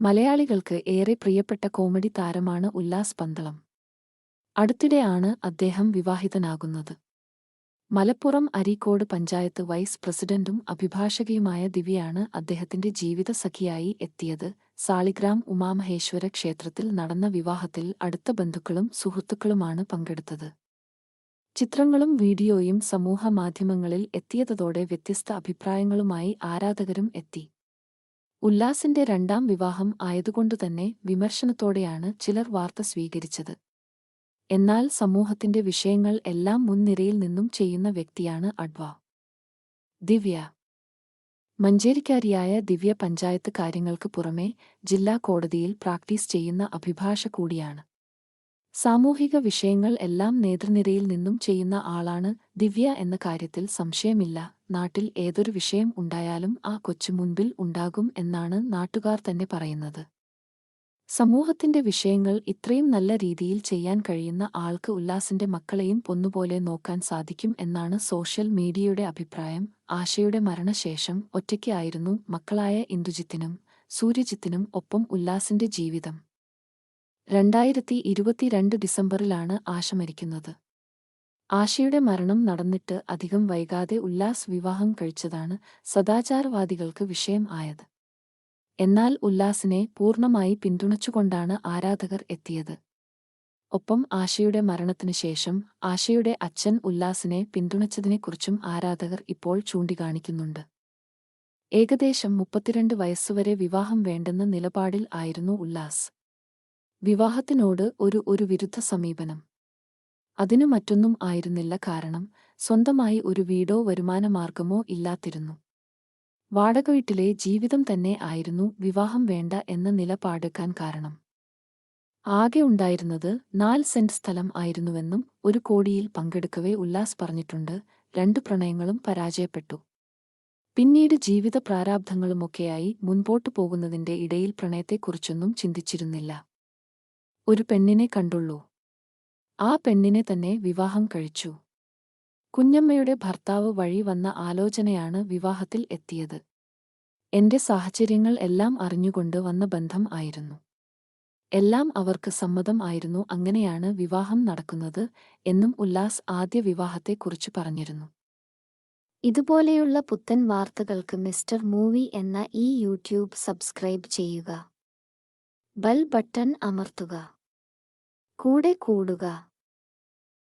മലയാളികൾക്ക് ഏറെ പ്രിയപ്പെട്ട കോമഡി താരമാണ് ഉല്ലാസ് പന്തളം. അടുത്തിടെയാണ് അദ്ദേഹം വിവാഹിതനാകുന്നത്. മലപ്പുറം അരീക്കോട് പഞ്ചായത്ത് വൈസ് പ്രസിഡന്റും അഭിഭാഷകയുമായ ദിവ്യയാണ് അദ്ദേഹത്തിന്റെ ജീവിത സഖിയായി എത്തിയത്. സാളിഗ്രാം ഉമാമഹേശ്വര ക്ഷേത്രത്തിൽ നടന്ന വിവാഹത്തിൽ അടുത്ത ബന്ധുക്കളും സുഹൃത്തുക്കളുമാണ് പങ്കെടുത്തത്. ചിത്രങ്ങളും വീഡിയോയും സമൂഹ മാധ്യമങ്ങളിൽ എത്തിയതോടെ വ്യത്യസ്ത അഭിപ്രായങ്ങളുമായി ആരാധകരും എത്തി. ഉല്ലാസിന്റെ രണ്ടാം വിവാഹം ആയതുകൊണ്ടുതന്നെ വിമർശനത്തോടെയാണ് ചിലർ വാർത്ത സ്വീകരിച്ചത്. എന്നാൽ സമൂഹത്തിന്റെ വിഷയങ്ങൾ എല്ലാം മുൻനിരയിൽ നിന്നും ചെയ്യുന്ന വ്യക്തിയാണ് അഡ്വ. ദിവ്യ. മഞ്ചേരിക്കാരിയായ ദിവ്യ പഞ്ചായത്ത് കാര്യങ്ങൾക്ക് പുറമെ ജില്ലാ കോടതിയിൽ പ്രാക്ടീസ് ചെയ്യുന്ന അഭിഭാഷ കൂടിയാണ്. സാമൂഹിക വിഷയങ്ങൾ എല്ലാം നേതൃനിരയിൽ നിന്നും ചെയ്യുന്ന ആളാണ് ദിവ്യ എന്ന കാര്യത്തിൽ സംശയമില്ല. നാട്ടിൽ ഏതൊരു വിഷയം ഉണ്ടായാലും ആ കൊച്ചു മുൻപിൽ ഉണ്ടാകും എന്നാണ് നാട്ടുകാർ തന്നെ പറയുന്നത്. സമൂഹത്തിന്റെ വിഷയങ്ങൾ ഇത്രയും നല്ല രീതിയിൽ ചെയ്യാൻ കഴിയുന്ന ആൾക്ക് ഉല്ലാസിന്റെ മക്കളെയും പൊന്നുപോലെ നോക്കാൻ സാധിക്കും എന്നാണ് സോഷ്യൽ മീഡിയയുടെ അഭിപ്രായം. ആശയുടെ മരണശേഷം ഒറ്റയ്ക്കായിരുന്നു മക്കളായ ഇന്ദുജിത്തിനും സൂര്യജിത്തിനും ഒപ്പം ഉല്ലാസിന്റെ ജീവിതം. രണ്ടായിരത്തി ഇരുപത്തിരണ്ട് ഡിസംബറിലാണ് ആശ മരിക്കുന്നത്. ആശയുടെ മരണം നടന്നിട്ട് അധികം വൈകാതെ ഉല്ലാസ് വിവാഹം കഴിച്ചതാണ് സദാചാരവാദികൾക്ക് വിഷയം ആയത്. എന്നാൽ ഉല്ലാസിനെ പൂർണമായി പിന്തുണച്ചുകൊണ്ടാണ് ആരാധകർ എത്തിയത്. ഒപ്പം ആശയുടെ മരണത്തിനു ശേഷം ആശയുടെ അച്ഛൻ ഉല്ലാസിനെ പിന്തുണച്ചതിനെക്കുറിച്ചും ആരാധകർ ഇപ്പോൾ ചൂണ്ടിക്കാണിക്കുന്നുണ്ട്. ഏകദേശം മുപ്പത്തിരണ്ട് വയസ്സുവരെ വിവാഹം വേണ്ടെന്ന നിലപാടിൽ ആയിരുന്നു ഉല്ലാസ്. വിവാഹത്തിനോട് ഒരു ഒരു വിരുദ്ധ സമീപനം. അതിനു മറ്റൊന്നും ആയിരുന്നില്ല കാരണം സ്വന്തമായി ഒരു വീടോ വരുമാനമാർഗമോ ഇല്ലാത്തിരുന്നു. വാടക വീട്ടിലെ ജീവിതം തന്നെ ആയിരുന്നു വിവാഹം വേണ്ട എന്ന നിലപാടെടുക്കാൻ കാരണം. ആകെ ഉണ്ടായിരുന്നത് നാല് സെന്റ് സ്ഥലം ആയിരുന്നുവെന്നും ഒരു കോടിയിൽ പങ്കെടുക്കവേ ഉല്ലാസ് പറഞ്ഞിട്ടുണ്ട് രണ്ടു പ്രണയങ്ങളും പരാജയപ്പെട്ടു. പിന്നീട് ജീവിത പ്രാരാബ്ധങ്ങളുമൊക്കെയായി മുൻപോട്ടു പോകുന്നതിന്റെ ഇടയിൽ പ്രണയത്തെക്കുറിച്ചൊന്നും ചിന്തിച്ചിരുന്നില്ല. ഒരു പെണ്ണിനെ കണ്ടുള്ളൂ. ആ പെണ്ണിനെ തന്നെ വിവാഹം കഴിച്ചു. കുഞ്ഞമ്മയുടെ ഭർത്താവ് വഴി വന്ന ആലോചനയാണ് വിവാഹത്തിൽ എത്തിയത്. എന്റെ സാഹചര്യങ്ങൾ എല്ലാം അറിഞ്ഞുകൊണ്ട് വന്ന ബന്ധം ആയിരുന്നു. എല്ലാം അവർക്ക് സമ്മതം ആയിരുന്നു അങ്ങനെയാണ് വിവാഹം നടക്കുന്നത് എന്നും ഉല്ലാസ് ആദ്യ വിവാഹത്തെക്കുറിച്ച് പറഞ്ഞിരുന്നു. ഇതുപോലെയുള്ള പുത്തൻ വാർത്തകൾക്ക് മിസ്റ്റർ മൂവി എന്ന ഈ യൂട്യൂബ് സബ്സ്ക്രൈബ് ചെയ്യുക. ബൽ ബട്ടൺ അമർത്തുക. കൂടെ കൂടുക